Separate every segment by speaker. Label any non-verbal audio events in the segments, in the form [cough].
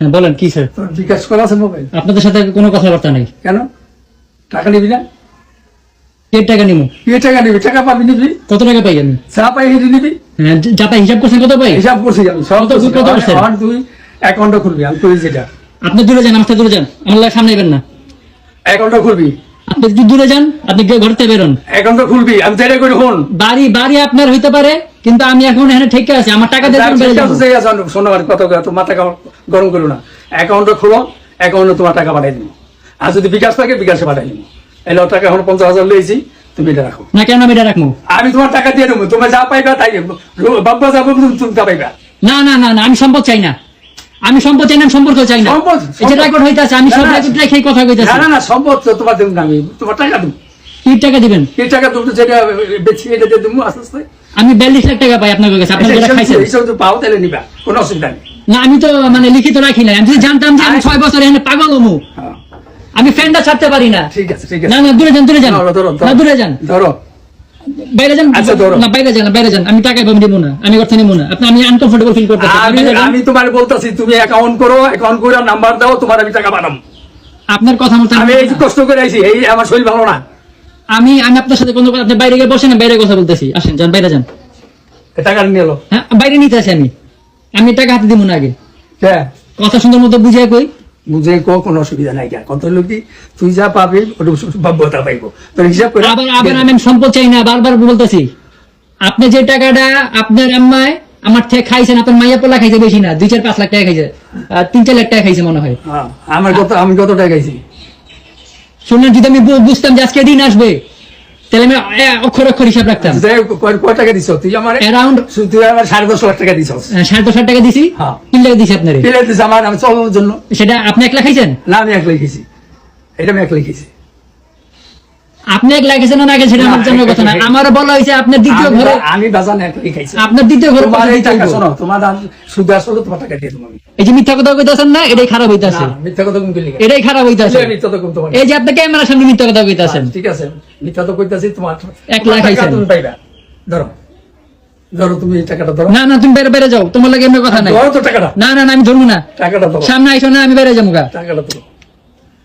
Speaker 1: হ্যাঁ বলেন কি স্যার?
Speaker 2: তোর বিকাশ করা আছে মোবাইল?
Speaker 1: আপনাদের সাথে কোনো কথাবার্তা নেই।
Speaker 2: কেন? টাকা নিবি না?
Speaker 1: কে টাকা নিবো?
Speaker 2: কি টাকা নিবি? টাকা পাবি নিবি?
Speaker 1: কত টাকা পাই আমি?
Speaker 2: চা পাই হেঁটে নিবি?
Speaker 1: হ্যাঁ যা পাই হিসাব করছেন কত পাই?
Speaker 2: হিসাব করছি আমি সব
Speaker 1: কত- কত করছেন?
Speaker 2: আমার তুই অ্যাকাউন্টটা খুলবি আমি যেটা।
Speaker 1: আপনি দূরে যান আমার দূরে যান। আমার সামনে এবেন না।
Speaker 2: অ্যাকাউন্টটা খুলবি।
Speaker 1: আপনি যদি দূরে যান আপনি গিয়ে ঘর বেরোন।
Speaker 2: অ্যাকাউন্টটা খুলবি আমি করি ফোন।
Speaker 1: বাড়ি বাড়ি আপনার হইতে পারে কিন্তু আমি এখন এখানে ঠিক আছে আমার টাকা দিয়ে
Speaker 2: কয়, তোমার টাকা গরম করো না। অ্যাকাউন্টটা খুলো অ্যাকাউন্টে তোমার টাকা পাঠাই দিব। আর যদি বিকাশ থাকে বিকাশে পাঠাই দিব। এলো টাকা এখন পঞ্চাশ হাজার লইছি তুমি এটা রাখো।
Speaker 1: না কেন আমি এটা রাখব?
Speaker 2: আমি তোমার টাকা দিয়ে দেবো তোমার যা পাইবা তাই বাবা যাব তুমি তুমি তা পাইবা।
Speaker 1: না না না না আমি সম্পদ চাই না। আমি সম্পদ চাই না সম্পর্ক চাই না।
Speaker 2: সম্পদ,
Speaker 1: এই যে
Speaker 2: সম্পদ।
Speaker 1: রেকর্ড হইতাছে আমি সব। রেকর্ড রেখে কথা কইতাছি।
Speaker 2: না না সম্পদ তো তোমার দেবো না আমি তোমার টাকা দেবো।
Speaker 1: কি টাকা দিবেন।
Speaker 2: এই টাকা তুমি যেটা বেশি এটা দিয়ে দেবো আস্তে আস্তে।
Speaker 1: আমি বিয়াল্লিশ লাখ টাকা পাই আপনার কাছে আপনার যেটা খাইছেন।
Speaker 2: এইসব তো পাও তাহলে নিবা কোনো অসুবিধা নেই।
Speaker 1: না আমি তো মানে লিখিত রাখি নাই। আমি জানতাম যে আমি ছয় বছর এখানে পাগল
Speaker 2: হ্যাঁ,
Speaker 1: আমি ফ্যানটা ছাড়তে পারি না।
Speaker 2: ঠিক আছে ঠিক আছে।
Speaker 1: না দূরে যান দূরে যান। না দূরে যান।
Speaker 2: ধরো।
Speaker 1: বাইরে যান।
Speaker 2: আচ্ছা,
Speaker 1: না বাইরে যান বাইরে যান। আমি টাকা পাবো না। আমি অর্থ নিব না। আপনি আমি আনকমফোর্টেবল ফিল করতেছি।
Speaker 2: আমি
Speaker 1: বাইরে যান।
Speaker 2: আমি তোমার বলতেছি তুমি অ্যাকাউন্ট করো অ্যাকাউন্ট করে নাম্বার দাও তোমার আমি টাকা পাঠাবো।
Speaker 1: আপনার কথা মতো
Speaker 2: আমি কষ্ট করে আইছি এই আমার শরীর ভালো না।
Speaker 1: আমি আমি আপনার সাথে কোনো কথা- আপনি বাইরে গিয়ে বসেন বাইরে কথা বলতেছি। আসেন যান বাইরে যান।
Speaker 2: টাকা নিয়ে এলো।
Speaker 1: হ্যাঁ বাইরে নিতে আসি আমি। আমি টাকা হাতে দিব না আগে।
Speaker 2: হ্যাঁ
Speaker 1: কথা সুন্দর মতো বুঝিয়ে কই?
Speaker 2: বুঝে কো কোনো অসুবিধা নাই কেন কত লোক তুই যা পাবি ওটা বাব্যতা পাইবো। তোর হিসাব করে
Speaker 1: আবার আবার আমি সম্পদ চাই না বারবার বলতেছি। আপনি যে টাকাটা আপনার আম্মায় আমার থেকে খাইছেন আপনার মাইয়া পোলা খাইছে বেশি না দুই চার পাঁচ লাখ টাকা খাইছে। তিন চার লাখ টাকা খাইছে মনে হয়।
Speaker 2: হ্যাঁ, আমার কত আমি কত টাকা খাইছি?
Speaker 1: শুনলেন যদি আমি বুঝতাম যে আজকে দিন আসবে তাহলে আমি অক্ষর অক্ষর হিসাব রাখতাম।
Speaker 2: কয় টাকা দিছ? তুই আমার
Speaker 1: অ্যারাউন্ড
Speaker 2: তুই আমার সাড়ে দশ লাখ টাকা দিছ
Speaker 1: সাড়ে দশ লাখ টাকা দিছি।
Speaker 2: হ্যাঁ।
Speaker 1: তিন লাখ দিছি আপনার।
Speaker 2: তিন লাখ দিছি আমার চলানোর জন্য।
Speaker 1: সেটা আপনি এক লাখ খাইছেন?
Speaker 2: না আমি এক লিখেছি এটা আমি এক লিখেছি
Speaker 1: আপনি এক লাখ না সেটা আমার কথা না। আমার বলা হয়েছে আপনার দ্বিতীয় ঘরে
Speaker 2: আমি বাজান
Speaker 1: আপনার দ্বিতীয় ঘরে
Speaker 2: তোমার এই টাকা শোনো তোমার দাম সুদ আসলে তোমার টাকা দিয়ে
Speaker 1: এই যে মিথ্যা কথা কইতাছেন না এটাই খারাপ হইতাছে।
Speaker 2: মিথ্যা কথা
Speaker 1: এটাই খারাপ হইতাছে।
Speaker 2: মিথ্যা কম তোমার
Speaker 1: এই যে আপনি ক্যামেরার সামনে মিথ্যা কথা কইতাছেন।
Speaker 2: ঠিক আছে মিথ্যা তো কইতাছি তোমার
Speaker 1: এক লাখ
Speaker 2: তুমি পাইবা। ধরো। ধরো তুমি এই টাকাটা ধরো।
Speaker 1: না না তুমি বেরে বেরে যাও। তোমার লাগে এমনি কথা নাই।
Speaker 2: ধরো তো টাকাটা।
Speaker 1: না না না আমি ধরবো না।
Speaker 2: টাকাটা ধরো।
Speaker 1: সামনে আইসো না আমি বেরে যাব
Speaker 2: টাকাটা ধরো।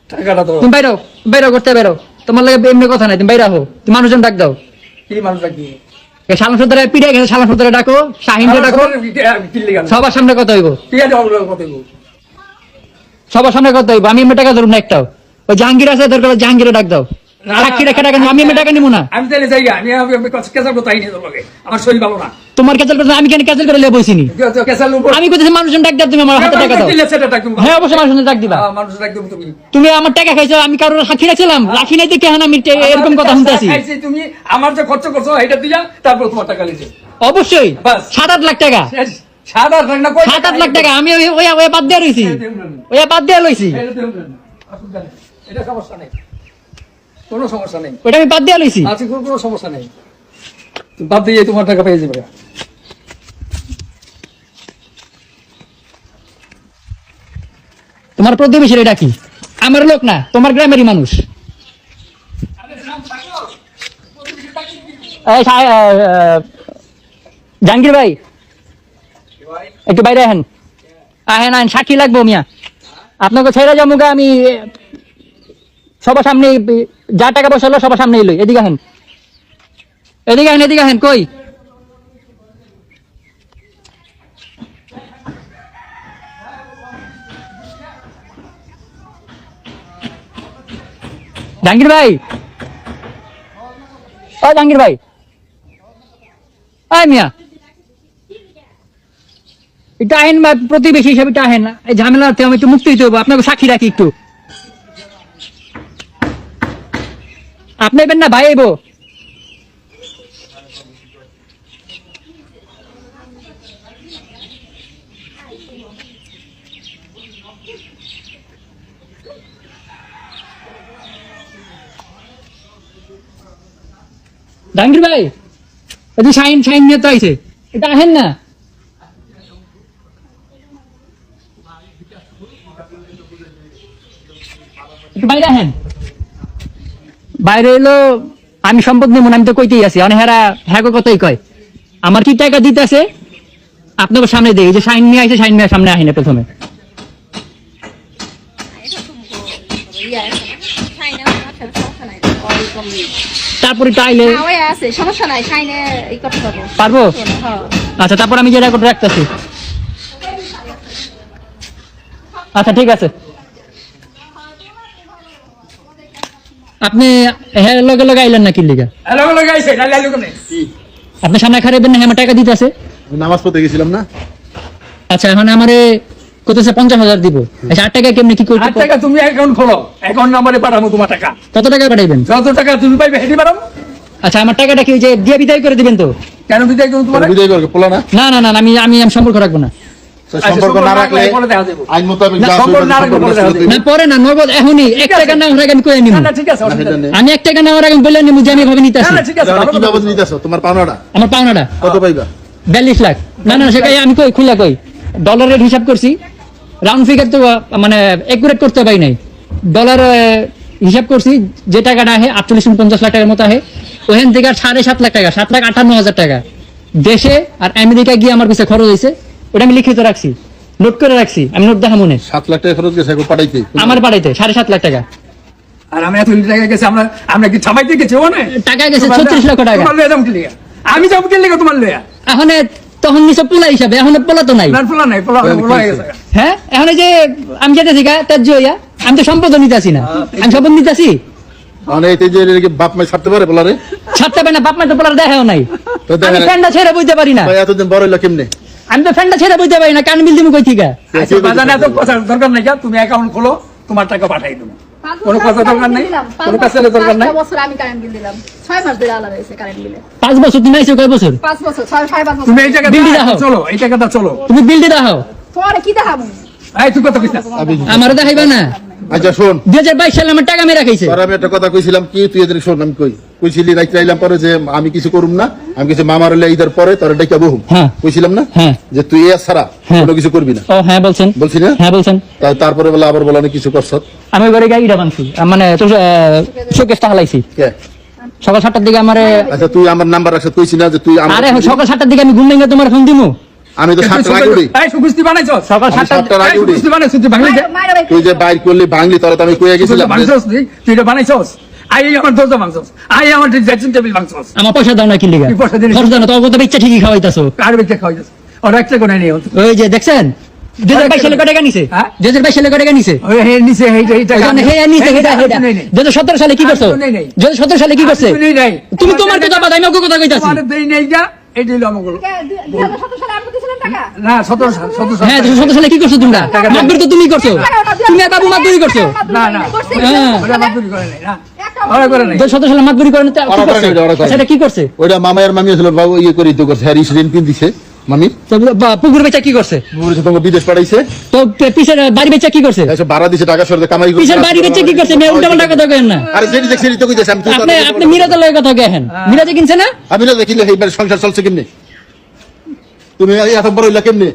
Speaker 2: টাকাটা ধরো।
Speaker 1: তুমি বাইরো বাইরো করতে বেরো তোমার লাগে এমনি কথা নাই তুমি বাইরে হো তুমি মানুষজন ডাক দাও।
Speaker 2: কি মানুষ ডাকি
Speaker 1: শালাম সর্দারে পিড়ে গেছে শালাম সর্দারে ডাকো শাহিনকে ডাকো। সবার সামনে কথা হইব। সবার সামনে কথা হইব। আমি এমনি টাকা ধরুন না একটাও। ওই জাহাঙ্গীর আছে দরকার জাহাঙ্গীরে ডাক দাও। আমি টাকা নিবো না।
Speaker 2: আমি তাহলে যাই আমি আমি আমি আইনি তোর আমার শরীর ভালো না।
Speaker 1: তোমার ক্যান্সেল করতে আমি কেন ক্যান্সেল করে লিয়ে বসিনি আমি কোথায় মানুষজন ডাক দাও তুমি আমার হাতে টাকা দাও। হ্যাঁ অবশ্যই মানুষজন ডাক দিবা।
Speaker 2: মানুষ একদম তুমি।
Speaker 1: তুমি আমার টাকা খাইছো আমি কারোর সাক্ষী রাখছিলাম। রাখি নাই দেখে আমি এরকম কথা শুনতেছি।
Speaker 2: তুমি আমার যে খরচ করছ এটা দিয়া তারপর তোমার টাকা লিখে
Speaker 1: অবশ্যই। সাত আট লাখ টাকা।
Speaker 2: সাত আট লাখ না
Speaker 1: সাত আট লাখ টাকা। আমি ওই ওই ওই বাদ দিয়ে রইছি। ওই বাদ দিয়ে লইছি।
Speaker 2: এটা সমস্যা নেই। কোনো সমস্যা নেই।
Speaker 1: ওইটা আমি বাদ দিয়ে লইছি।
Speaker 2: আছে কোনো কোনো সমস্যা নেই। বাদ দিয়ে তোমার টাকা পেয়ে যাবে।
Speaker 1: তোমার প্রতিবেশীর এটা কি? আমার লোক না তোমার গ্রামেরই মানুষ। জাহাঙ্গীর ভাই একটু বাইরে আহেন। আহেন আহেন সাক্ষী লাগবো মিয়া। আপনাকে ছেড়ে যাব আমি সবার সামনে যা টাকা পয়সা হলো সবার সামনে এলোই এদিকে আহেন। এদিকে আহেন এদিকে আহেন, কই? জাহাঙ্গীর ভাই? ও জাহাঙ্গীর ভাই। আয় মিয়া। এটা আহেন বা প্রতিবেশী হিসাবে এটা আহেন। এই ঝামেলাতে আমি একটু মুক্তি দিতে হব আপনাকে সাক্ষী রাখি একটু। আপনি না, ভাই এবো। জাহাঙ্গীর ভাই ওই যে শাইন শাইন নিয়ে তো আইছে। এটা আহেন না? একটু বাইরে আহেন। বাইরে এলো আমি সম্পদ নেব আমি তো কইতেই আছি। অনেক হ্যাঁ হ্যাগো কতই কয়? আমার কি টাকা দিতে আছে আপনাকে সামনে দেই যে সাইন নিয়ে আসে সাইন নিয়ে সামনে আসে না প্রথমে। তারপরে আচ্ছা, আমি যেটা রাখতেছি। আচ্ছা ঠিক আছে। আপনি হ্যাঁ লগে লগে আইলেন না কি লিগা
Speaker 2: হ্যালো হ্যালো গাইছে নালে আলু কোনে
Speaker 1: আপনি সামনে খারাপবেন না আমার টাকা দিতেছে
Speaker 3: নামাজ পড়তে গেছিলাম না।
Speaker 1: আচ্ছা এখন আমারে কতছে পঞ্চাশ হাজার দিব। আচ্ছা আট টাকা কেমনি কি
Speaker 2: আট
Speaker 1: করতে
Speaker 2: টাকা তুমি অ্যাকাউন্ট খোলো অ্যাকাউন্ট নাম্বারে পাঠাবো তোমার টাকা।
Speaker 1: কত টাকা পাঠাইবেন?
Speaker 2: যত টাকা তুমি পাইবে হেঁটে পারো
Speaker 1: আচ্ছা আমার টাকাটা কি যে দিয়ে বিদায় করে দিবেন তো?
Speaker 2: কেন বিদায় করব তোমার?
Speaker 3: বিদায় করবে পোলা না
Speaker 1: না না না আমি আমি আমি সম্পর্ক রাখব না।
Speaker 3: সম্পর্ক না রাখলে
Speaker 2: পরে দেখা যাবে।
Speaker 3: আইন মোতাবেক
Speaker 2: না,
Speaker 3: যা
Speaker 2: সম্পর্ক না রাখলে পরে
Speaker 1: না নগদ এখনই এক টাকা না আগে আমি কয়ে নিব এক টাকা নিব যে আমি ভাবে নিতে আসি
Speaker 3: কি বাবদ তোমার পাওনাটা?
Speaker 1: আমার পাওনাটা।
Speaker 3: কত পাইবা?
Speaker 1: বিয়াল্লিশ লাখ। না না সেটাই আমি কই খুলে কই? ডলারের হিসাব করছি। রাউন্ড ফিগার তো মানে একুরেট করতে পারি নাই। ডলার হিসাব করছি যে টাকাটা আহে আটচল্লিশ পঞ্চাশ লাখ টাকার মতো আহে। ওখান থেকে সাড়ে সাত লাখ টাকা সাত লাখ আটান্ন হাজার টাকা। দেশে আর আমেরিকা গিয়ে আমার কাছে খরচ হয়েছে ওটা আমি লিখিত রাখছি। নোট করে রাখছি। আমি নোট দেখা মনে
Speaker 3: সাত লাখ টাকা খরচ গেছে পাঠাইতে।
Speaker 1: আমার বাড়িতে সাড়ে সাত লাখ টাকা।
Speaker 2: আর আমি এত টাকা গেছে আমরা আমরা কি ছাপাইতে গেছি ও না
Speaker 1: টাকা গেছে ছত্রিশ লক্ষ টাকা।
Speaker 2: তোমার লয়ে যাব কি আমি যাব কি লিগা তোমার লয়া?
Speaker 1: এখন তখন নিচে পোলা হিসাবে এখন পোলা তো নাই।
Speaker 2: না পোলা নাই পোলা পোলা হয়ে গেছে।
Speaker 1: হ্যাঁ এখন এই যে আমি যেতেছি গা ত্যায্য হইয়া আমি তো সম্পদ নিতেছি না। আমি সম্পদ নিতেছি
Speaker 3: মানে এই যে এর কি বাপ মাই ছাড়তে পারে পোলারে?
Speaker 1: ছাড়তে পারে না বাপ মা তো পোলার দেখাও নাই।
Speaker 3: তো দেখা
Speaker 1: আমি
Speaker 3: নাই।
Speaker 1: ছেড়ে বুঝতে পারি না।
Speaker 3: ভাই এতদিন বড় হইল কেমনে?
Speaker 1: আমি তো ফ্যানটা ছেড়ে বুঝতে পারি না কান বিল দিব কই থেকে?
Speaker 2: আচ্ছা বাজারে এত কথা দরকার নাই যা, তুমি অ্যাকাউন্ট খোলো তোমার টাকা পাঠাই দেবো। কোনো কথা দরকার নাই? কোনো কাছে দরকার নাই?
Speaker 4: বছর আমি কারেন্ট বিল দিলাম। 6 মাস ধরে আলাদা হইছে কারেন্ট বিলে।
Speaker 1: 5 বছর তুমি আইছো কয় বছর?
Speaker 4: 5 বছর ছয় ছয় পাঁচ বছর।
Speaker 2: তুমি এই টাকা
Speaker 1: বিল দিয়ে দাও।
Speaker 2: চলো এই টাকাটা চলো।
Speaker 1: তুমি বিল দিয়ে দাও
Speaker 4: পরে কি দেখাবো?
Speaker 2: এই তুই কইছা
Speaker 1: আমার দেখাইবা না?
Speaker 3: আচ্ছা শোন।
Speaker 1: দুই হাজার বাইশ সালে আমার টাকা মেরা খাইছে।
Speaker 3: তোর আমি একটা কথা কইছিলাম কি তুই এদের শোন আমি কই? কইছিলি রাইতে আইলাম পরে যে আমি কিছু করুম না আমি কিছু মামার হলে ঈদের পরে তোর ডেকে বহুম
Speaker 1: হ্যাঁ।
Speaker 3: কইছিলাম না?
Speaker 1: হ্যাঁ।
Speaker 3: যে তুই এ ছাড়া
Speaker 1: হ্যাঁ।
Speaker 3: কোনো কিছু করবি না।
Speaker 1: ও হ্যাঁ বলছেন।
Speaker 3: বলছি না?
Speaker 1: হ্যাঁ বলছেন।
Speaker 3: তারপরে বলে আবার বলে কিছু করছ।
Speaker 1: আমি ঘরে মানে
Speaker 3: কে?
Speaker 1: সকাল সাতটার দিকে আমার
Speaker 3: আচ্ছা তুই আমার নাম্বার রাখছ না যে তুই
Speaker 1: আরে সকাল সাতটার দিকে আমি ঘুম ভেঙে তোমার ফোন দিমু।
Speaker 3: আমি তো আগে
Speaker 2: বানাইছো?
Speaker 1: সকাল
Speaker 3: সাতটার আগে উঠি
Speaker 2: সুকুস্তি বানাইছো তুই
Speaker 4: বাড়ি-
Speaker 3: তুই যে বাইর করলি ভাঙলি তোরা তো আমি কইয়া গেছিলাম।
Speaker 2: বানাইছোস তুই? তুই এটা বানাইছোস? আই আমার দরজা ভাঙছোস। আই আমার ড্রেসিং টেবিল ভাঙছোস।
Speaker 1: আমার পয়সা দাও না কি লিগা?
Speaker 2: পয়সা দিলি?
Speaker 1: খরচ দাও না তোর কত ইচ্ছা ঠিকই খাওয়াইতাছো।
Speaker 2: খাওয়াইছোস ওর একটা নেই
Speaker 1: ওই যে দেখছেন? সালে
Speaker 2: হ্যাঁ?
Speaker 1: সতেরো কি করছ?
Speaker 2: তো
Speaker 1: সতেরো সালে কি করছে?
Speaker 2: তো।
Speaker 1: তুমি তোমার কথা বাদ আমি কথা কইতাছি।
Speaker 2: তোমার দেই নেই যা হলো আমার না
Speaker 1: হ্যাঁ সালে কি করছ তোমরা? মাতবরি তো তুমি তুমি মাতবরি
Speaker 2: না, না।
Speaker 1: হ্যাঁ।
Speaker 2: করে নাই না।
Speaker 1: কি
Speaker 3: মামি বাবু ইয়ে করি করছে হ্যারিস ঋণ কিন দিছে মামি
Speaker 1: পুকুর বেচা কি করছে?
Speaker 3: তোমাকে বিদেশ পাঠাইছে।
Speaker 1: তো পিছের বাড়ি বেচা কি করছে?
Speaker 3: ভাড়া দিছে টাকা সরতে কামাই করছে।
Speaker 1: পিছের বাড়ি বেচা কি করছে? মেয়ে উল্টা পাল্টা কথা কেন না।
Speaker 3: আরে যেটি দেখছি তো কইতেছে আমি
Speaker 1: আপনি আপনি মিরাজের লগে কথা কেন মিরাজে কিনছে না?
Speaker 3: আমি না দেখিলে এইবার সংসার চলছে কেমনে? তুমি এত বড় হইলা কেমনে?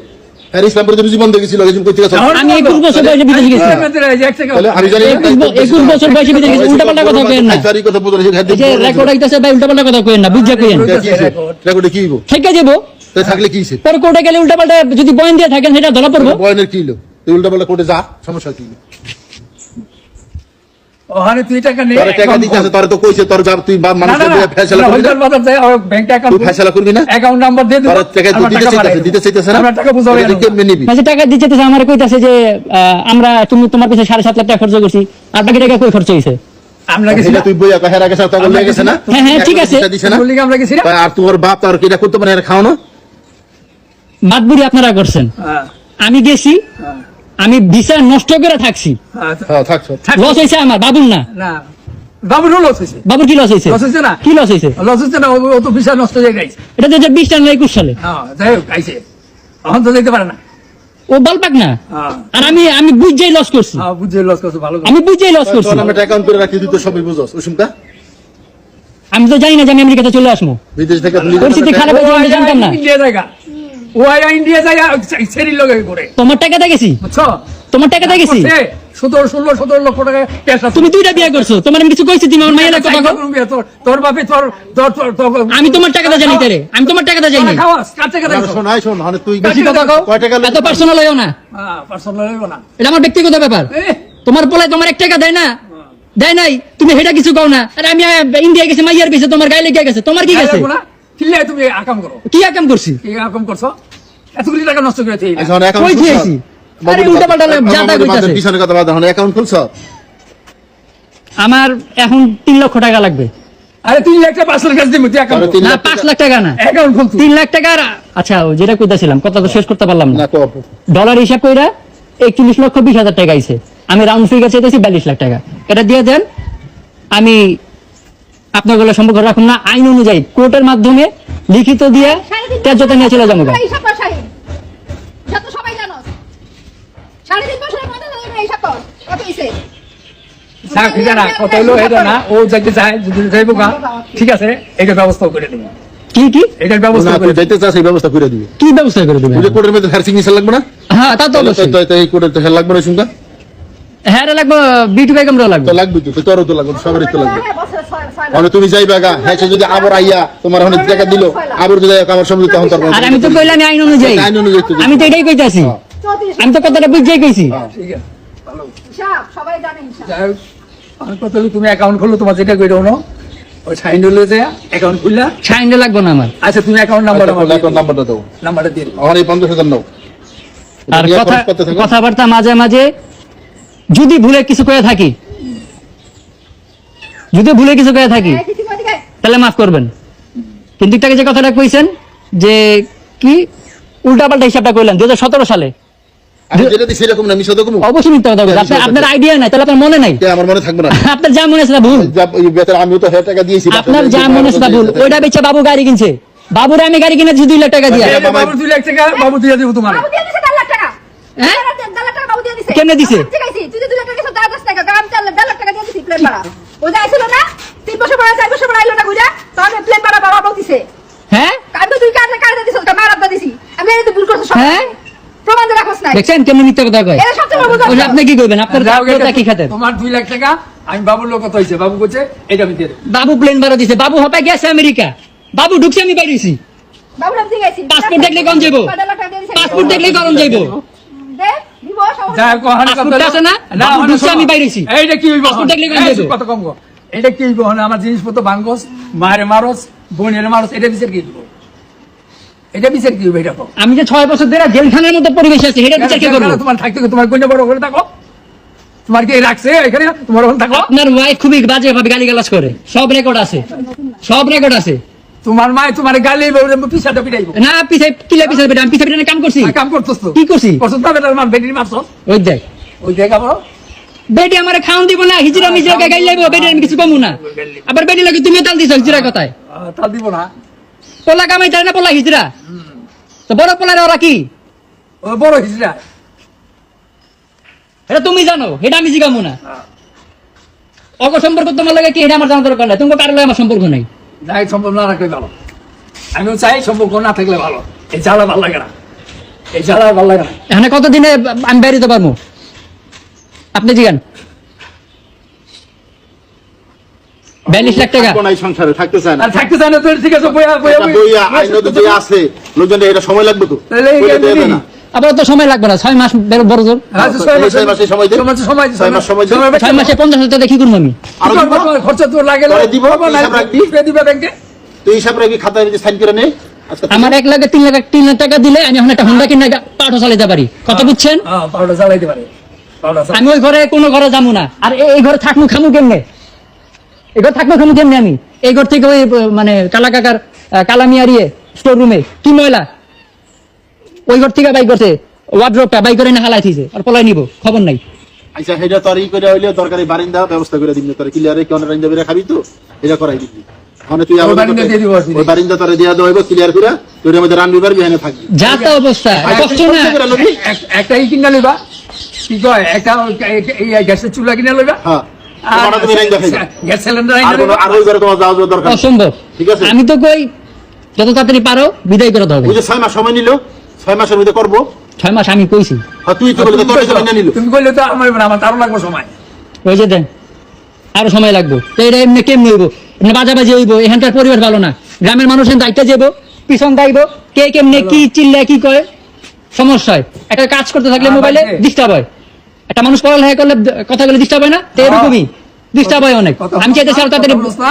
Speaker 3: হ্যাঁ ইসলাম পরে জীবন দেখেছিল
Speaker 1: আমি একুশ বছর বয়সে বিদেশে গেছি।
Speaker 3: তাহলে আমি জানি না,
Speaker 1: একুশ ব- একুশ বছর বয়সে বিদেশে গেছি উল্টা পাল্টা কথা কেন না।
Speaker 3: খাইতারি কথা হ্যাঁ
Speaker 1: যে রেকর্ড আইতাছে ভাই উল্টা পাল্টা কথা কেন না বুঝা কেন
Speaker 3: রেকর্ডে কি হইব?
Speaker 1: থেকে যাব।
Speaker 3: তাই থাকলে কি হইছে?
Speaker 1: পরে কোর্টে গেলে উল্টা পাল্টা যদি বয়ান দিয়ে থাকেন সেটা ধরা পড়ব।
Speaker 3: বয়নের কি হইল? তুই উল্টা পাল্টা কোর্টে যা সমস্যা কি?
Speaker 2: ওখানে তুই টাকা
Speaker 3: তোর টাকা দিতে আছে তোর তো কইছে তোর যাব তুই মানুষ ফেসলা করবি না।
Speaker 2: বাজার যায় ওর ব্যাংক
Speaker 3: তুই ফেসলা করবি না?
Speaker 2: অ্যাকাউন্ট নাম্বার দিয়ে দিবো।
Speaker 3: তোর টাকা দিতে চাইতেছে। দিতে চাইতেছে না?
Speaker 2: আমরা টাকা বুঝাবো
Speaker 3: এটা কেমনে নিবি?
Speaker 1: মাঝে টাকা দিচ্ছে তো আমার কইতাছে যে আমরা তুমি তোমার সাড়ে সাত লাখ টাকা খরচ করছি। আর বাকি টাকা কই খরচ হয়েছে
Speaker 2: আমরা গেছি
Speaker 3: তুই বইয়া কহের আগে তখন
Speaker 2: আমরা
Speaker 3: গেছে না?
Speaker 1: হ্যাঁ, হ্যাঁ, ঠিক আছে।
Speaker 3: না?
Speaker 2: আমরা গেছি
Speaker 3: আর তোমার বাপ তার কিটা করতে পারে আর খাওয়ানো?
Speaker 1: মাতবুরি আপনারা করছেন।
Speaker 2: হ্যাঁ,
Speaker 1: আমি গেছি
Speaker 2: হ্যাঁ,
Speaker 1: আমি ভিসা নষ্ট করে থাকছি।
Speaker 2: হ্যাঁ,
Speaker 3: হ্যাঁ।
Speaker 1: লস হয়েছে আমার বাবুর না।
Speaker 2: না বাবুরও লস হয়েছে
Speaker 1: বাবুর কি লস হয়েছে
Speaker 2: লস হয়েছে না?
Speaker 1: কি লস হয়েছে
Speaker 2: লস হচ্ছে না ও- ও তো বিশাল নষ্ট হয়ে গেছে।
Speaker 1: এটা দু হাজার বিশ টাকা একুশ সালে।
Speaker 2: হ্যাঁ যাই হোক আইছে। এখন তো দেখতে পারে না।
Speaker 1: ও বলপাক না?
Speaker 2: হ্যাঁ।
Speaker 1: আর আমি আমি বুঝাই লস করছি।
Speaker 2: হ্যাঁ, লস করছ ভালো
Speaker 1: আমি বুঝাই লস করছি।
Speaker 3: তোর অ্যাকাউন্ট করে রাখি তুই তো সবই বুঝছস ওসুমটা
Speaker 1: আমি তো জানি না যে আমি আমেরিকাতে চলে আসব।
Speaker 3: বিদেশ থেকে
Speaker 1: পরিস্থিতি খারাপ হয়েছে আমি জানতাম না।
Speaker 2: ইন্ডিয়া ও ইন্ডিয়া জায়গা সেরি লগে করে
Speaker 1: তোমার টাকাতে গেছি?
Speaker 2: বুঝছ?
Speaker 1: তোমার টাকাতে গেছি?
Speaker 2: সতেরো ষোলো সতেরো লক্ষ টাকা আছে।
Speaker 1: তুমি দুইটা বিয়ে করছ। তোমার আমি কিছু কইছি তুমি আমার মায়ের কথা
Speaker 2: তোর- তোর বাপে তোর
Speaker 1: আমি তোমার টাকাতে জানি তারে আমি তোমার টাকাতে জানি।
Speaker 2: খাওয়াস কার দেখছ
Speaker 3: শোন মানে তুই
Speaker 1: বেশি কথা কও
Speaker 3: কয় টাকা
Speaker 1: এত পার্সোনাল হইও না।
Speaker 2: হ্যাঁ পার্সোনাল হইব না।
Speaker 1: এটা আমার ব্যক্তিগত ব্যাপার। তোমার পোলায় তোমার এক টাকা দেয় না? দেয় নাই? তুমি সেটা কিছু কও না। আরে আমি ইন্ডিয়া গেছি মাইয়ার গেছে তোমার গায়ে লেগে গেছে। তোমার কি গেছে?
Speaker 2: না কিনলে তুমি আকাম করো।
Speaker 1: কি আকাম করছি?
Speaker 2: কি আকাম করছ? এতগুলি টাকা নষ্ট করে দিই
Speaker 3: এখন অ্যাকাউন্ট
Speaker 1: কই দিয়েছি? আরে উল্টাপাল্টা যা তা কইতাছে।
Speaker 3: পিছনে কথা বাদ এখন অ্যাকাউন্ট খুলছ?
Speaker 1: আমার এখন তিন লক্ষ টাকা লাগবে।
Speaker 2: আরে তিন লাখ টাকা পাঁচ লাখ টাকা দিবি তুই।
Speaker 3: তিন
Speaker 1: না
Speaker 3: লাখ টাকা।
Speaker 1: লাখ টাকা না।
Speaker 2: অ্যাকাউন্ট খুলতো
Speaker 1: তিন লাখ টাকার আচ্ছা ও যেটা কইতাছিলাম কথা তো শেষ করতে পারলাম না।
Speaker 3: না তো
Speaker 1: ডলার হিসাব কইরা একচল্লিশ লক্ষ বিশ হাজার টাকা আইছে। আমি রাউন্ড ফিগার চাইতেছি বিয়াল্লিশ লাখ টাকা। এটা দিয়ে দেন আমি আপনার গলা সম্পর্ক রাখুন না আইন অনুযায়ী কোর্টের মাধ্যমে লিখিত দিয়ে ত্যায্যতা নিয়ে চলে যাব
Speaker 2: ঠিক আছে এটা ব্যবস্থা করে দেবো
Speaker 1: কি কি
Speaker 2: এটার ব্যবস্থা করে
Speaker 3: তুই যাইতে চাস এই ব্যবস্থা করে দিবি
Speaker 1: কি ব্যবস্থা করে
Speaker 3: যে কোর্টের মধ্যে সিগনেচার লাগবে না
Speaker 1: হ্যাঁ তা তো অবশ্যই
Speaker 3: তো- এই কোর্টের লাগবে না শুনকা
Speaker 1: হ্যাঁ লাগবে বিটু বেগমরাও লাগবে।
Speaker 3: তো লাগবে তো তো তোরও তো লাগবে সবারই তো লাগবে।
Speaker 4: হ্যাঁ বছরে ছয় ছয় লাখ
Speaker 3: মানে তুমি যাইবা গা হ্যাঁ যদি আবার আইয়া তোমার টাকা দিল আবার যদি আমার সঙ্গে তখন তোর
Speaker 1: আর আমি তো কইলাম আইন অনুযায়ী।
Speaker 3: আইন অনুযায়ী
Speaker 1: আমি তো এটাই কইতাছি। আমি তো কথাটা বুঝাই কইছি।
Speaker 2: ঠিক আছে
Speaker 4: হিসাব সবাই জানে হিসাব
Speaker 2: যাই হোক, আমার কথা হলো তুমি অ্যাকাউন্ট খুললো তোমার যেটা ওই সাইন হলে যে অ্যাকাউন্ট খুললা।
Speaker 1: সাইনটা লাগবে না আমার।
Speaker 2: আচ্ছা তুমি অ্যাকাউন্ট নাম্বার
Speaker 3: অ্যাকাউন্ট নাম্বারটা দাও।
Speaker 2: নাম্বারটা
Speaker 3: আমার এই নাও।
Speaker 1: আর কথা। কথাবার্তা মাঝে মাঝে যদি ভুলে কিছু করে থাকি। যদি ভুলে কিছু করে থাকি তাহলে মাফ করবেন। কিন্তু তাকে যে কথাটা কইছেন যে কি উল্টাপাল্টা হিসাবটা করলেন দু সালে অবশ্যই মিথ্যা কথা। আপনার আইডিয়া নাই তাহলে আপনার মনে নাই।
Speaker 3: আমার মনে থাকবে না। [laughs]
Speaker 1: আপনার যা মনে ভুল।
Speaker 3: যা আমিও তো হাজার টাকা দিয়েছি
Speaker 1: আপনার যা মনে ভুল। ওইটা বেচে বাবু গাড়ি কিনছে। বাবুরে আমি গাড়ি কিনেছি দুই লাখ টাকা দিয়ে।
Speaker 2: বাবু দুই লাখ টাকা বাবু দিয়ে দিব তোমার।
Speaker 4: বাবু দিয়ে দিছে দেড় লাখ টাকা।
Speaker 1: হ্যাঁ?
Speaker 4: দেড় লাখ টাকা বাবু দিয়ে দিছে
Speaker 1: কেমনে দিছে?
Speaker 4: ঠিক আছে তুই যে দুই লাখ টাকা দিছিস, দেড় টাকা গ্রাম চার লাখ টাকা দিয়ে দিছি প্লেন ভাড়া। ও যা আইছিল না তিন বছর পরে চার বছর পরে আইলো না বুঝা তখন প্লেন ভাড়া বাবা বলতিছে
Speaker 1: হ্যাঁ?
Speaker 4: আমি তুই কাজে কাজে দিছিস তো মারাত দিছি। আমি এই তো ভুল করছিস সব
Speaker 1: হ্যাঁ?
Speaker 4: প্রমাণ রাখছ নাই।
Speaker 1: দেখছেন কেমন মিথ্যা কথা কয়?
Speaker 4: এটা সবচেয়ে বড় ভুল
Speaker 1: আপনি কি করবেন? আপনার
Speaker 2: যাও গে,
Speaker 1: কি খাতেন?
Speaker 2: তোমার দুই লাখ টাকা আমি বাবুর লোক কত হয়েছে বাবু বলছে এটা আমি দিয়ে
Speaker 1: বাবু প্লেন ভাড়া দিছে। বাবু হপা গেছে আমেরিকা। বাবু ঢুকছে আমি বাইরেছি
Speaker 4: বাবু আমি ঠিক আছে
Speaker 1: পাসপোর্ট দেখলে কোন যাইবো?
Speaker 4: দিয়ে দিছে।
Speaker 1: পাসপোর্ট দেখলে গরম যাইবো?
Speaker 2: এটা কি আমার জিনিসপত্র ভাঙ্গস মারে মারস বোনের মারস এটা বিচার কি দিব এটা বিচার কি এটা
Speaker 1: আমি যে ছয় বছর ধরে জেলখানার মতো পরিবেশ আছে বিচার কে করব?
Speaker 2: তোমার থাকতে তোমার কোনটা বড় করে থাকো। তোমার কি রাখছে এখানে? তোমার থাকো।
Speaker 1: আপনার ওয়াইফ খুবই বাজে ভাবে গালি গালাজ করে। সব রেকর্ড আছে। সব রেকর্ড আছে।
Speaker 2: তোমার মায় তোমার গালি পিছাটা পিটাইব।
Speaker 1: না পিছাই কিলা পিছাই বেটা? আমি কাম করছি?
Speaker 2: কাম করছস তো
Speaker 1: কি করছি?
Speaker 2: করছস না বেটার বেটির মারছস
Speaker 1: ওই দেখ।
Speaker 2: ওই দেখ আবার।
Speaker 1: বেটি আমার খাওন দিব না হিজরা মিজরা গাই লাইবো বেটি আমি কিছু কমু না। আবার বেটি লাগে তুমি তাল দিছ হিজরা কথায়।
Speaker 2: তাল দিব না।
Speaker 1: পোলা কামাই তাই না পোলা হিজরা? তো বড় পোলার ওরা কি?
Speaker 2: ও বড় হিজড়া
Speaker 1: এটা তুমি জানো এটা আমি জিগামু না। অগ সম্পর্ক তোমার লাগে কি এটা আমার জানা দরকার নাই। তোমার কারও লাগে আমার সম্পর্ক নাই।
Speaker 2: যাই সম্পর্ক না রাখলে ভালো। আমিও চাই সম্পর্ক না থাকলে ভালো। এই জ্বালা ভালো লাগে না। এই জ্বালা ভালো লাগে না।
Speaker 1: এখানে কতদিনে আমি বেরিতে পারব? আপনি জিগান। বিয়াল্লিশ লাখ টাকা।
Speaker 3: থাকব সংসারে থাকতে চায় না।
Speaker 2: আর থাকতে চাই না তো ঠিক আছে বইয়া বইয়া
Speaker 3: এটা বইয়া আছে। লোকজন এটা সময় লাগবে তো।
Speaker 2: তাহলে
Speaker 1: আবার তো সময় লাগবে না ছয় মাস বের- বড় জোর।
Speaker 2: ছয় মাসে
Speaker 1: পঞ্চাশ হাজার টাকা কি করব আমি?
Speaker 2: খরচা তোর লাগে
Speaker 3: তুই হিসাব রাখবি। খাতায় সাইন করে নে।
Speaker 1: আমার এক লাখ তিন লাখ তিন লাখ টাকা দিলে আমি এখন একটা হুন্ডা কিনে পাঠো চালাতে পারি। কথা বুঝছেন?
Speaker 2: হ্যাঁ পাউডার চালাইতে পারে।
Speaker 1: আমি ওই ঘরে কোনো ঘরে যাব না। আর এই- ঘরে থাকব খামু কেমনে? এই ঘরে থাকব খামু কেমনে আমি? এই ঘর থেকে ওই মানে কালা কাকার কালামিয়ারিয়ে স্টোর রুমে কি ময়লা? ওই ঘর থেকে বাই করছে। ওয়ার্ড্রপটা বাই করে না হালাই আর পলাই নিব খবর নাই।
Speaker 3: আচ্ছা সেটা তোর করে হইলে দরকারি বারিন্দা ব্যবস্থা করে দিবি তোর। ক্লিয়ারে কেন রাইন্দা বেরা খাবি তো? এটা করাই দিবি। মানে তুই আবার
Speaker 2: বারিন্দা দিয়ে দিব
Speaker 3: ওই বারিন্দা তোরে দিয়া দেওয়া ক্লিয়ার করে। তোর মধ্যে রান বিবার বিহানে থাকবি।
Speaker 1: যা তা অবস্থা কষ্ট না।
Speaker 3: করে লবি?
Speaker 2: এক- একটা ই কিনা লইবা? কি কয় একটা এই- এই গ্যাসের চুলা কিনা লইবা?
Speaker 3: হ্যাঁ।
Speaker 1: আমি তো কই যত তাড়াতাড়ি পারো বিদায় করে
Speaker 3: ওই ছয় মাস সময় নিল ছয় মাসের মধ্যে করব?
Speaker 1: ছয় মাস আমি কইছি।
Speaker 3: আর তুই তো বললি? তোর কাছে মাইনা নিল।
Speaker 2: তুমি কইলে তো আমার না আমার তারও লাগবে সময়।
Speaker 1: ওই যে দেন আরও সময় লাগবে। তো এটা এমনি কেমনি হইব? এমনি বাজাবাজি হইব এখানকার পরিবেশ ভালো না। গ্রামের মানুষের দায়িত্ব যাব পিছন দাইব কে কেমনে কি চিল্লা কি কয় সমস্যা হয়। একটা কাজ করতে থাকলে
Speaker 2: হ্যাঁ,
Speaker 1: মোবাইলে ডিস্টার্ব হয়। একটা মানুষ পড়ালেখা করলে কথা বলে ডিস্টার্ব হয় না? তো এরকমই। ডিস্টার্ব হয় অনেক। আমি চাইতেছি
Speaker 2: আরও না?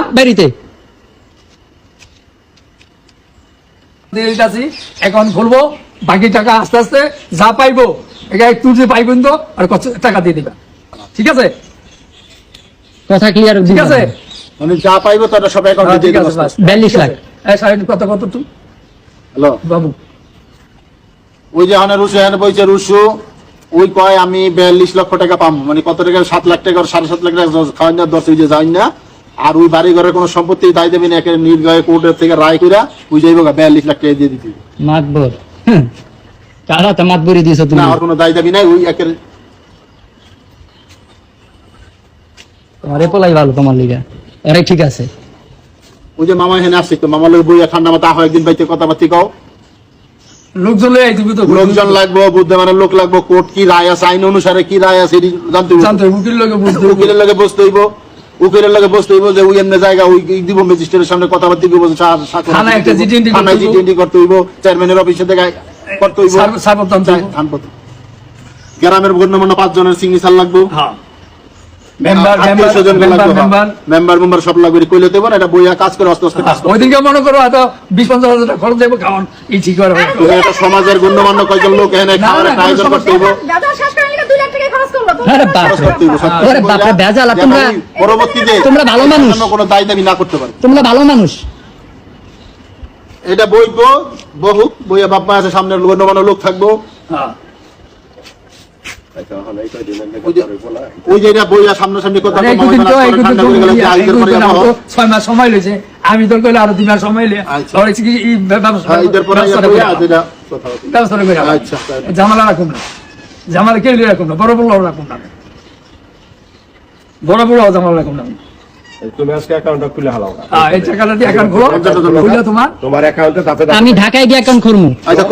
Speaker 2: দিয়ে দিতেছি অ্যাকাউন্ট খুলবো। বাকি টাকা আস্তে আস্তে যা পাইবো তুলতে পাইবেন তো আর কত টাকা দিয়ে দিবা ঠিক আছে?
Speaker 1: কথা ক্লিয়ার
Speaker 2: ঠিক আছে?
Speaker 3: মানে যা পাইবো তারা সব
Speaker 2: হ্যাঁ,
Speaker 3: অ্যাকাউন্টে দিয়ে
Speaker 2: ঠিক
Speaker 3: দেবো।
Speaker 2: আছে বাস।
Speaker 1: বিয়াল্লিশ লাখ।
Speaker 2: এই সাহেব কত কত তুই?
Speaker 3: হ্যালো।
Speaker 2: বাবু।
Speaker 3: ওই যে হানে রুশু হানে বইছে রুশু ওই কয় আমি বিয়াল্লিশ লক্ষ টাকা পাবো মানে কত টাকা? সাত লাখ টাকা সাড়ে সাত লাখ টাকা খাওয়াই না দশ ওই যে যাই না আর ওই বাড়ি ঘরের কোনো সম্পত্তি দায় দেবেন একে নির্গয় কোর্টের থেকে রায় কইরা ওই যাইব বিয়াল্লিশ লাখ টাকা দিয়ে দিতে।
Speaker 1: মাতবর। কারা তো মাতবরি দিয়েছ তুমি?
Speaker 3: না আর কোনো দায় দাবি নাই ওই একের
Speaker 1: তোমার এপলাই ভালো তোমার লিগা। এরাই ঠিক আছে।
Speaker 3: ওই যে মামা এখানে আসছে তো মামার লোক বইয়া ঠান্ডা মাথা হয় একদিন বাইতে কথাবার্তি কও।
Speaker 2: লোকজন লই আইতিবি তো
Speaker 3: লোকজন লাগবো বুদ্ধমানের লোক লাগবো কোর্ট কি রায় আছে আইন অনুসারে কি রায় আছে জানতে হইবো।
Speaker 2: জানতে উকিল লোকে বুঝতে।
Speaker 3: উকিলের লগে বসতে হইব। উকিলের লগে বসতে হইব যে ওই এমনি জায়গা ওই দিব ম্যাজিস্ট্রেটের সামনে কথা দিব সা- সাক্ষর
Speaker 2: থানায় একটা
Speaker 3: দিব, থানায়
Speaker 2: করতে হইব।
Speaker 3: করতে হইব চেয়ারম্যানের অফিসে দেখা করতে হইব
Speaker 2: সার- সারবতাম তো।
Speaker 3: ধানপত্র। গ্রামের গণ্যমান্য পাঁচ জনের সিগনেচার লাগবে
Speaker 2: হ্যাঁ মেম্বার মেম্বার মেম্বার
Speaker 3: হ্যাঁ।
Speaker 2: মেম্বার
Speaker 3: সব লাগবে কইলে দেবো এটা বইয়া কাজ করে আস্তে আস্তে কাজ করো।
Speaker 2: ওইদিকে মনে করো হয়তো বিশ পঞ্চাশ হাজার টাকা খরচ দেবো খাওয়ান এই ঠিক করে হবে।
Speaker 3: একটা সমাজের গণ্যমান্য কয়জন লোক এখানে আয়োজন করতে হইব
Speaker 4: দাদা শেষ করে নিলে দুই লাখ টাকা খরচ করব
Speaker 1: আরে বাপ
Speaker 4: করো।
Speaker 3: করতে হইব, সব কিছু
Speaker 1: ওরে
Speaker 3: বইলা,
Speaker 1: বাপরে, বেজাল, তোমরা-
Speaker 3: পরবর্তীতে
Speaker 1: তোমরা ভালো মানুষ।
Speaker 3: কোনো দায় দাবি না করতে পারে
Speaker 1: তোমরা ভালো মানুষ
Speaker 3: এটা বইবো বহু বইয়া বাপ্পা আছে সামনে গণ্যমান্য লোক থাকব
Speaker 2: হ্যাঁ। আমি তো কইলে আরও দুই মাস সময় লিয়ে
Speaker 3: আচ্ছা। হ্যাঁ, আচ্ছা,
Speaker 2: রাখুন না। জামালা কেউ রাখুন না? বড় বড় রাখুন না। বড় বড় জামালা রাখুন না।
Speaker 1: আমি ঢাকায় গিয়ে অ্যাকাউন্ট খুলবো
Speaker 3: আচ্ছা।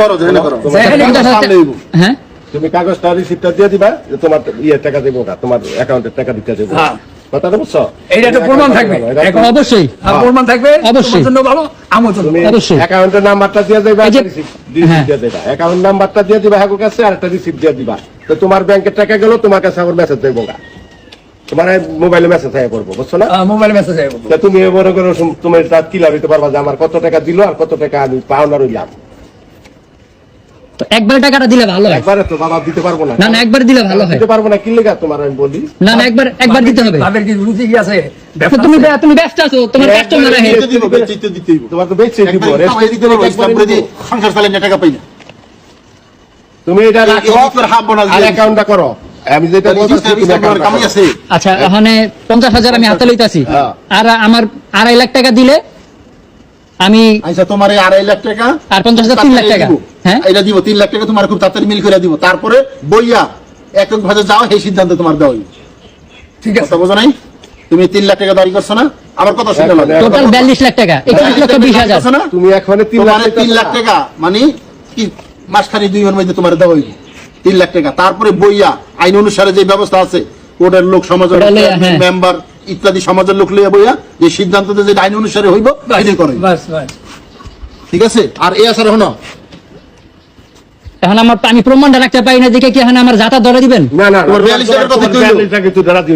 Speaker 1: হ্যাঁ?
Speaker 5: তুমি কাগজটা রিসিপ্টটা দিয়ে দিবা যে তোমার ইয়ে টাকা দেবো না তোমার অ্যাকাউন্টের টাকা দিতে দেবো।
Speaker 2: হ্যাঁ।
Speaker 5: কথাটা বুঝছ?
Speaker 2: এইটা একটা প্রমাণ থাকবে। এখন
Speaker 1: অবশ্যই।
Speaker 2: প্রমাণ থাকবে
Speaker 1: অবশ্যই।
Speaker 2: তোমার জন্য ভালো আমার জন্য।
Speaker 5: তুমি
Speaker 1: অবশ্যই।
Speaker 5: অ্যাকাউন্টের নাম্বারটা দিয়ে দিবা
Speaker 1: এই যে-
Speaker 5: রিসিপ্ট
Speaker 1: হ্যাঁ।
Speaker 5: দিয়ে দিবা। অ্যাকাউন্ট নাম্বারটা দিয়ে দিবা হাকুর কাছে আর একটা রিসিপ্ট দিয়ে দিবা। তো তোমার ব্যাংকের টাকা গেল তোমার কাছে আমার মেসেজ দেবো না তোমার মোবাইলে মেসেজ হয়ে পড়ব বুঝছ না?
Speaker 2: মোবাইল মেসেজ
Speaker 5: তুমি মনে করো তুমি তার কি লাভ দিতে পারবা যে আমার কত টাকা দিল আর কত টাকা আমি পাওনা রইলাম?
Speaker 1: তো একবার টাকাটা দিলে ভালো হয়।
Speaker 5: একবারে তো বাবা দিতে পারব না।
Speaker 1: না না একবার দিলে ভালো হয়।
Speaker 5: দিতে পারব না কি লেগা তোমার আমি বলি?
Speaker 1: না না একবার একবার দিতে হবে।
Speaker 2: তাদের কি রুচি কি আছে?
Speaker 1: তুমি তুমি ব্যস্ত আছো তোমার কাস্টমার
Speaker 3: দিতে দিতে।
Speaker 5: তোমার তো বেচে দিব। রেস্ট
Speaker 3: দিতে পারব, ইসলাম করে সংসার চালিয়ে নিয়ে টাকা পাই না।
Speaker 5: তুমি এটা রাখো। আর অ্যাকাউন্টটা করো। আমি যেটা।
Speaker 1: আচ্ছা ওখানে পঞ্চাশ হাজার আমি হাতে লইতাছি।
Speaker 5: হ্যাঁ।
Speaker 1: আর আমার আড়াই লাখ টাকা দিলে আমি
Speaker 3: আচ্ছা তোমার এই আড়াই লাখ টাকা
Speaker 1: আর পঞ্চাশ হাজার তিন লাখ টাকা। হ্যাঁ?
Speaker 3: এটা দিব তিন লাখ টাকা তোমার খুব তাড়াতাড়ি মিল করে দিব। তারপরে বইয়া একক ভাবে যাও সেই সিদ্ধান্ত তোমার দেওয়া
Speaker 2: ঠিক আছে।
Speaker 3: বোঝো নাই? তুমি তিন লাখ টাকা দাবি করছ না? আমার কথা শুনে লাগে
Speaker 1: টোটাল বিয়াল্লিশ লাখ টাকা একত্রিশ লক্ষ বিশ হাজার।
Speaker 3: না?
Speaker 5: তুমি এখন তিন লাখ
Speaker 3: তিন লাখ টাকা মানে কি মাসখানি দুই মাসের মধ্যে তোমার দেওয়া হইবে তিন লাখ টাকা। তারপরে বইয়া আইন অনুসারে যে ব্যবস্থা আছে কোর্টের লোক
Speaker 1: হ্যাঁ।
Speaker 3: মেম্বার ইত্যাদি সমাজের লোক লইয়া বইয়া যে সিদ্ধান্ত যে আইন অনুসারে হইব সেটাই করে।
Speaker 2: বাস বাস।
Speaker 3: ঠিক আছে? আর এই আসার হনো
Speaker 1: এখন আমার আমি প্রমাণটা রাখতে পারি না দেখে কি এখন আমার যাতা ধরে দিবেন?
Speaker 5: না না
Speaker 3: তোমার 42 টাকার কথা কইলো।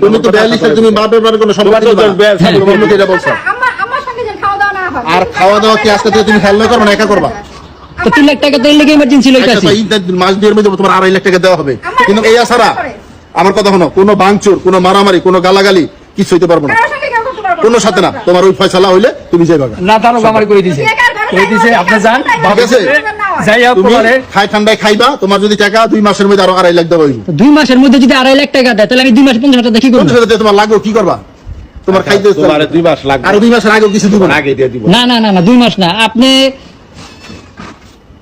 Speaker 3: তুমি তো বিয়াল্লিশ টাকা তুমি বাপের বাড়ি কোনো সম্পত্তি দিবা না।
Speaker 5: বিয়াল্লিশ টাকা
Speaker 3: তোমার মুখে এটা বলছো।
Speaker 4: আমার আমার সঙ্গে যেন খাওয়া দাওয়া না হয়।
Speaker 3: আর খাওয়া দাওয়া কি আজকে থেকে তুমি খেয়াল না করবে না একা করবা?
Speaker 1: তো লাখ টাকা এর লেগে ইমার্জেন্সি
Speaker 3: আচ্ছা,
Speaker 1: লইতাছি।
Speaker 3: মাস মধ্যে তোমার আড়াই লাখ টাকা দেওয়া হবে। কিন্তু এই আসারা আমার কথা শোনো কোনো ভাঙচুর কোনো মারামারি কোনো গালাগালি কিছু হইতে পারব না। কোনো সাথে না। তোমার ওই ফয়সালা হইলে তুমি যাইবা
Speaker 2: না তারও আমার করে দিছে। করে দিছে আপনি যান
Speaker 3: ঠিক আছে?
Speaker 2: যাই হোক পরে
Speaker 3: খাই ঠান্ডায় খাইবা তোমার যদি টাকা দুই মাসের মধ্যে আরও আড়াই লাখ
Speaker 1: তো দুই মাসের মধ্যে যদি আড়াই লাখ টাকা দেয় তাহলে আমি দুই মাস পঞ্চাশ হাজার করব।
Speaker 3: টাকা তোমার লাগবে কি করবা? তোমার খাইতে
Speaker 5: তোমার দুই মাস লাগবে।
Speaker 3: আরও দুই মাসের আগেও কিছু দিব না।
Speaker 5: আগে দিয়ে দিব।
Speaker 1: না না না না দুই মাস না। আপনি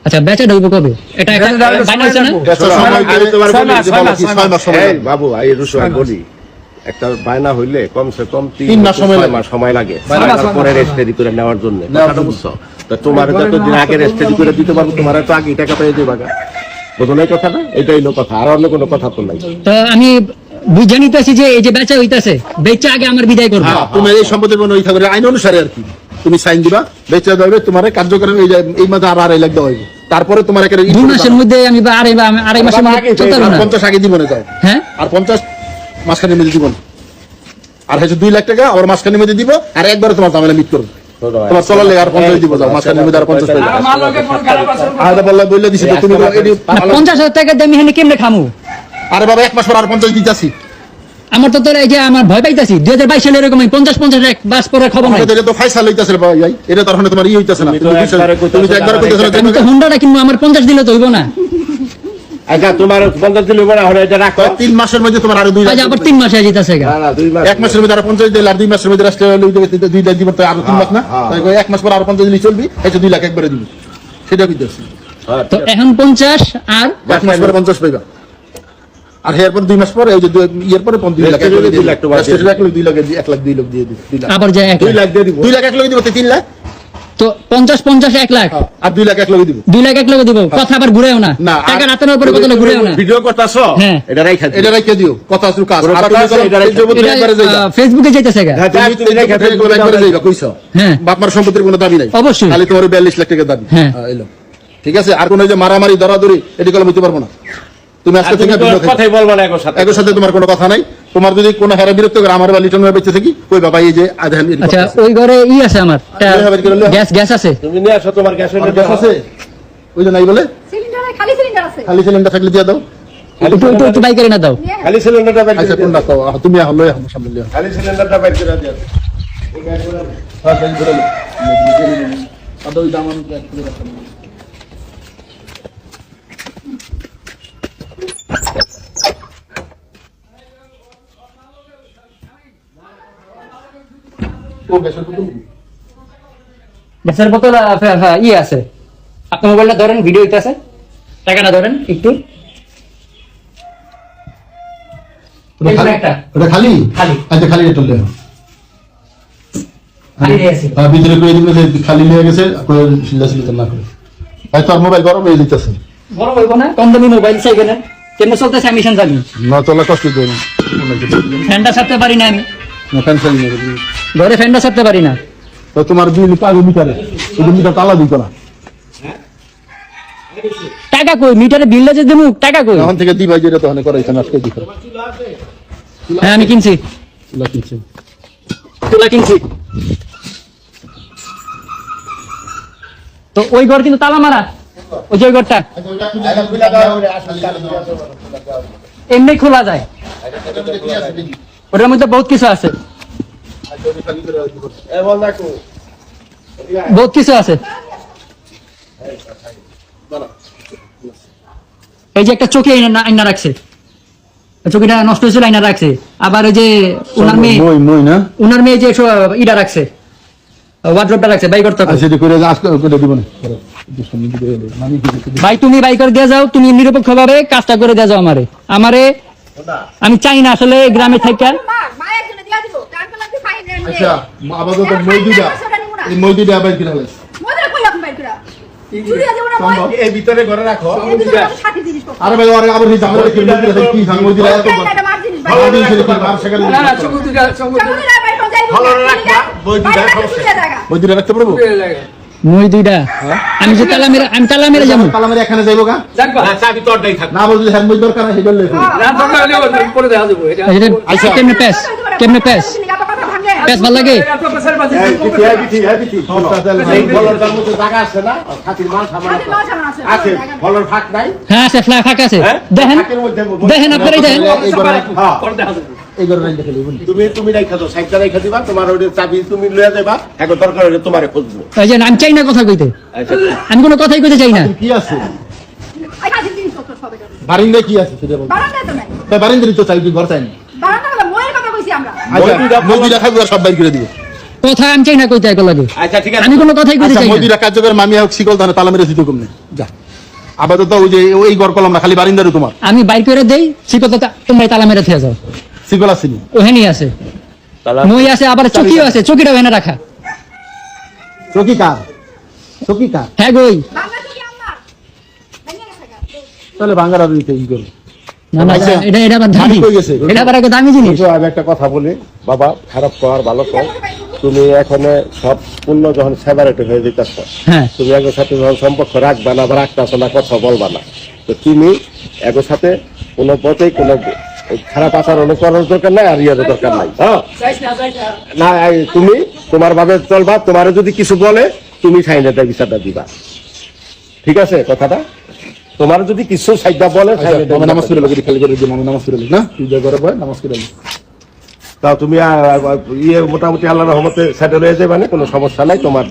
Speaker 1: আচ্ছা বেচা ঢুকবো কবে? এটা একটা বাইনা না?
Speaker 3: আচ্ছা,
Speaker 5: বাবু এই বলি। একটা বায়না হইলে কমসে কম তিন
Speaker 3: মাস সময় লাগে।
Speaker 5: তারপরে রেজিস্ট্রি করে নেওয়ার জন্য। বুঝছ? তা তোমার যতদিন আগে রেজিস্ট্রি করে দিতে পারব তোমার তো আগে টাকা পেয়ে দেবা বুঝো না এটাই হলো কথা আর অন্য কোনো কথা তো নাই।
Speaker 1: তো আমি বুঝে নিতেছি যে এই যে বেচা হইতাছে বেচা আগে আমার বিদায় করব।
Speaker 3: হ্যাঁ, তোমার এই সম্পত্তির কোনো ইচ্ছা করে আইন অনুসারে আর কি। তুমি সাইন দিবা বেচে দেবে তোমার কার্যক্রম এই এই মাসে আর আড়াই লাখ দেওয়া হইব। তারপরে তোমার
Speaker 1: দুই মাসের মধ্যে আমি আড়াই আড়াই মাসের মধ্যে
Speaker 3: পঞ্চাশ আগে দিব না যাও।
Speaker 1: হ্যাঁ?
Speaker 3: আর পঞ্চাশ মাসখানের মধ্যে দিব। আর হচ্ছে দুই লাখ টাকা আমার মাঝখানের মধ্যে দিব আর একবারে তোমার ঝামেলা মিট করব। তোমার চলার লেগে আর পঞ্চাশ দিব যাও মাঝখানের মধ্যে আর পঞ্চাশ
Speaker 2: আর আমার লগে কোন খারাপ আছে?
Speaker 3: আলাদা বললে বললে দিছি তুমি
Speaker 1: পঞ্চাশ হাজার টাকা দিয়ে আমি কেমনে খামু?
Speaker 3: আরে বাবা এক মাস পর আর পঞ্চাশ দিতেছি।
Speaker 1: আমার তো তোর এই যে আমার ভয় পাইতাছি দুই হাজার বাইশ সালে এরকম পঞ্চাশ পঞ্চাশ এক বাস পরে খবর নাই।
Speaker 3: এটা তো ফাইসাল হইতাছে ভাই ভাই এটা তো তোমার ই হইতাছে না। তুমি বুঝছ? তুমি তো একবার কইতাছ না
Speaker 1: আমি তো হুন্ডাটা কিনবো আমার পঞ্চাশ দিলে তো হইব না।
Speaker 5: আচ্ছা তোমার পঞ্চাশ দিলে পরে এখন এটা রাখো।
Speaker 3: তিন মাসের মধ্যে তোমার আরও দুই লাখ
Speaker 1: আজ আবার তিন মাসে যেতেছে
Speaker 5: না না দুই মাস
Speaker 3: এক মাসের মধ্যে আরও পঞ্চাশ দিলে আর দুই মাসের মধ্যে রাষ্ট্র দুই লাখ দিব তো আরও তিন মাস না?
Speaker 5: হ্যাঁ।
Speaker 3: তাই এক মাস পর আরও পঞ্চাশ দিলে চলবি এই যে দুই লাখ একবারে দিবি। সেটা কইতাছি
Speaker 1: তো এখন পঞ্চাশ আর?
Speaker 3: এক মাস পরে পঞ্চাশ পাইবা। আর এর পর দুই মাস পরে ওই যে দুই- ইয়ের পরে দুই লাখ
Speaker 5: দুই লাখ
Speaker 3: দুই লাখ এক লাখ দুই লাখ দিয়ে দিবি
Speaker 1: আবার যে এক
Speaker 5: দুই লাখ। দিয়ে দিব।
Speaker 3: দুই লাখ এক লাখ দিব তো তিন লাখ?
Speaker 1: তো পঞ্চাশ পঞ্চাশ এক লাখ?
Speaker 3: আর দুই লাখ এক দিব।
Speaker 1: দুই লাখ এক দিব। কথা আবার ঘুরেও না।
Speaker 3: না, আর-
Speaker 1: টাকা রাতের উপরে বদলে ঘুরেও না।
Speaker 5: ভিডিও করতেছ?
Speaker 1: হ্যাঁ।
Speaker 5: এটা রাইখা
Speaker 3: এটা রাইখে দিও। কথা শুরু কাজ।
Speaker 1: ফেসবুকে যাইতেছে গা।
Speaker 5: হ্যাঁ, তুমি তুমি রাইখা
Speaker 3: একবারে যাইবা, কইছো?
Speaker 1: হ্যাঁ।
Speaker 3: বাপমার সম্পত্তির কোনো দাবি নাই।
Speaker 1: অবশ্যই।
Speaker 3: খালি তোমার বিয়াল্লিশ লাখ টাকা দাবি।
Speaker 1: হ্যাঁ।
Speaker 3: হ্যাঁ, এলো। ঠিক আছে? আর কোনো এই যে মারামারি দরাদরি এটি কলম হইতে পারব না। তুমি আজকে থেকে
Speaker 5: কথাই বলবা না একর সাথে
Speaker 3: একর সাথে তোমার কোনো কথা নাই। তোমার যদি কোনো হেরা বিরক্ত করে আমার বা লিটন বেঁচে থাকি কই বাবা এই যে আধান
Speaker 1: আচ্ছা ওই ঘরে ই আছে আমার। গ্যাস গ্যাস আছে?
Speaker 5: তুমি নিয়ে আসো তোমার গ্যাস
Speaker 3: গ্যাস আছে? ওই যে নাই বলে
Speaker 4: সিলিন্ডারে খালি সিলিন্ডার আছে।
Speaker 3: খালি সিলিন্ডার থাকলে দিয়ে দাও।
Speaker 1: বাইকের না দাও।
Speaker 5: খালি সিলিন্ডারটা বাইর
Speaker 3: আচ্ছা
Speaker 5: করে
Speaker 3: কোনটা
Speaker 5: দিও।
Speaker 3: তুমি আহ লই আমার সামনে লিও
Speaker 5: খালি সিলিন্ডারটা বাইর করে দিও।
Speaker 3: হ্যাঁ তাই করে লো আদা ওই দাম আমি করে রাখলাম? গ্যাসের বোতল
Speaker 1: হ্যাঁ, হ্যাঁ, ই আছে। আপনার মোবাইলটা ধরেন ভিডিও আছে। টাকাটা ধরেন একটু।
Speaker 3: ওটা খালি। আচ্ছা খালি এটা লই
Speaker 1: আছে।
Speaker 3: আর ভিতরে করে দিবে খালি নিয়ে গেছে করে সিলা সিলিতে না করে। ভাই তোর মোবাইল গরম হয়ে যেতেছে।
Speaker 1: বড় বলব না কম দামি মোবাইল চাই কেন? কেমন চলতেছে আমি সেন জানি।
Speaker 3: না চলা কষ্ট
Speaker 1: ফ্যানটা ছাড়তে পারি না আমি।
Speaker 3: না ক্যান্সেল
Speaker 1: ঘরে ফ্যানটা ছাড়তে পারি না।
Speaker 3: তো তোমার বিল পাগো মিটারে ওই মিটার তালা দিত না
Speaker 1: টাকা কই? মিটারে বিলটা যে দেবো? টাকা কই?
Speaker 3: তখন থেকে দিবাই যেটা তখন করাইছেন আজকে দিতে
Speaker 1: হ্যাঁ আমি কিনছি।
Speaker 3: তুলা কিনছে।
Speaker 1: তুলা কিনছি। তো ওই ঘর কিন্তু তালা মারা। ওই যে ওই ঘরটা। এমনি খোলা যায়। ওটার মধ্যে বহুত কিছু আছে। বহুত কিছু আছে। এই যে একটা চোখে আইনা রাখছে। চোখটা নষ্ট হয়েছিল আইনা রাখছে। আবার ওই যে ওনার মেয়ে ওনার মেয়ে যে ইটা রাখছে ওয়ার্ড্রপটা রাখছে বাই করতে
Speaker 3: না। মানে
Speaker 1: ভাই তুমি বাই করে দিয়ে যাও তুমি নিরপেক্ষ ভাবে কাজটা করে দিয়ে যাও আমারে। আমারে আমি চাই না আসলে গ্রামে থেকে
Speaker 4: মা মা একজনে দিয়া দিব। তারপর লাগবে ফাইন রেন্ট
Speaker 3: আচ্ছা আপাতত এই মই দুইটা আবার কিনা আরে ভাই আরে আবার কি কি এত ভালো দিন ছিল সেখানে
Speaker 2: না না দুটা
Speaker 5: ভালো রাখবা,
Speaker 3: রাখতে পারব?
Speaker 1: মই দুইটা। আমি যে তালা মেরে আমি তালা মেরে যাব।
Speaker 3: কালামের এখানে যাইবো গা?
Speaker 5: না চাবি তোরটাই থাক।
Speaker 3: না বললে হ্যাঁ মই দরকার আছে বললে
Speaker 2: না দরকার হলে পরে দেখা যাব এটা
Speaker 3: আচ্ছা।
Speaker 1: কেমনে প্যাস কেমনে প্যাস প্যাস ভালো লাগে?
Speaker 2: এত পেশার বাজে
Speaker 5: এই বিটি এই বিটি এই বিটি এই বলরটার মধ্যে আছে না? খাতির মাল সামান
Speaker 4: খাতির মাল সামান আছে।
Speaker 5: আছে বলর ফাঁক নাই।
Speaker 1: হ্যাঁ আছে ফ্ল্যাগ ফাঁকা আছে।
Speaker 5: হ্যাঁ?
Speaker 1: দেখেন।
Speaker 5: ফাঁকের মধ্যে
Speaker 1: দেখেন আপনারাই দেখেন।
Speaker 3: এই ঘরে।
Speaker 2: পরে দেখা যাব
Speaker 3: এই ঘরে রাখতে খেলি বুঝলি?
Speaker 5: তুমি তুমি রাইখা দাও সাইডটা রাইখা দিবা তোমার ওই চাবি তুমি লইয়া যাবা এখন দরকার হলে তোমারে খুঁজবো।
Speaker 1: ওই যে আমি চাই না কথা কইতে।
Speaker 5: আচ্ছা।
Speaker 1: আমি কোনো কথাই কইতে চাই না।
Speaker 3: কি আছে? বারিন্দা কি আছে সেটা বল।
Speaker 4: বারান্দা তো নাই।
Speaker 3: বারিন্দারই তো চাই তুই ঘর চাই না।
Speaker 4: বারান্দা বলে কথা কইছি আমরা।
Speaker 3: আচ্ছা
Speaker 5: মইদুরা
Speaker 3: মজুরা সব বাইর করে দিব।
Speaker 1: কথা আমি চাই না কইতে এক লাগে।
Speaker 5: আচ্ছা ঠিক আছে।
Speaker 1: আমি কোনো কথাই কইতে
Speaker 3: আচ্ছা
Speaker 1: চাই না।
Speaker 3: মজুরা কার্যকর মামি হোক শিকল তাহলে তালা মেরে দিত কমনে। যা। আপাতত ওই যে ওই ঘর কলম না খালি তোমার।
Speaker 1: আমি বাইর করে দেই শিকত তোমরা তালা মেরে থিয়ে যাও।
Speaker 3: আসেনি
Speaker 1: ওহেনি আছে। মই আছে আবার চকিও আছে চকিটাও এনে রাখা।
Speaker 3: চকি কার? চকি কার?
Speaker 1: হ্যাঁ গই।
Speaker 3: তাহলে আর
Speaker 1: না না
Speaker 3: আচ্ছা।
Speaker 1: এটা এটা আবার দামি
Speaker 3: মালিক কই গেছে?
Speaker 1: এটা আবার একটা দামি জিনিস।
Speaker 5: আমি একটা কথা বলি বাবা খারাপ কর ভালো কর। তুমি এখন সব পূর্ণ যখন সেপারেট হয়ে যেতেছ
Speaker 1: হ্যাঁ।
Speaker 5: তুমি একের সাথে যখন সম্পর্ক রাখবা না বা রাখতেছ না কথা বলবা না। তো তুমি একের সাথে কোনো পথেই কোনো খারাপ আচরণ করার দরকার নাই আর ইয়ারও দরকার নাই। হ্যাঁ? না তুমি তোমার ভাবে চলবা তোমার যদি কিছু বলে তুমি সাইনেটা বিচারটা দিবা। ঠিক আছে কথাটা? তোমার যদি কিছু সাইডটা বলে সাইনেটা
Speaker 3: মামা নামাজ লাগি খালি করে দিই মামা নামাজ লাগি না? তুই যা করে ভাই নামাজ
Speaker 5: তাও তুমি ইয়ে মোটামুটি আল্লাহ রহমতে সেটেল হয়ে যাবে মানে কোনো সমস্যা নাই তোমার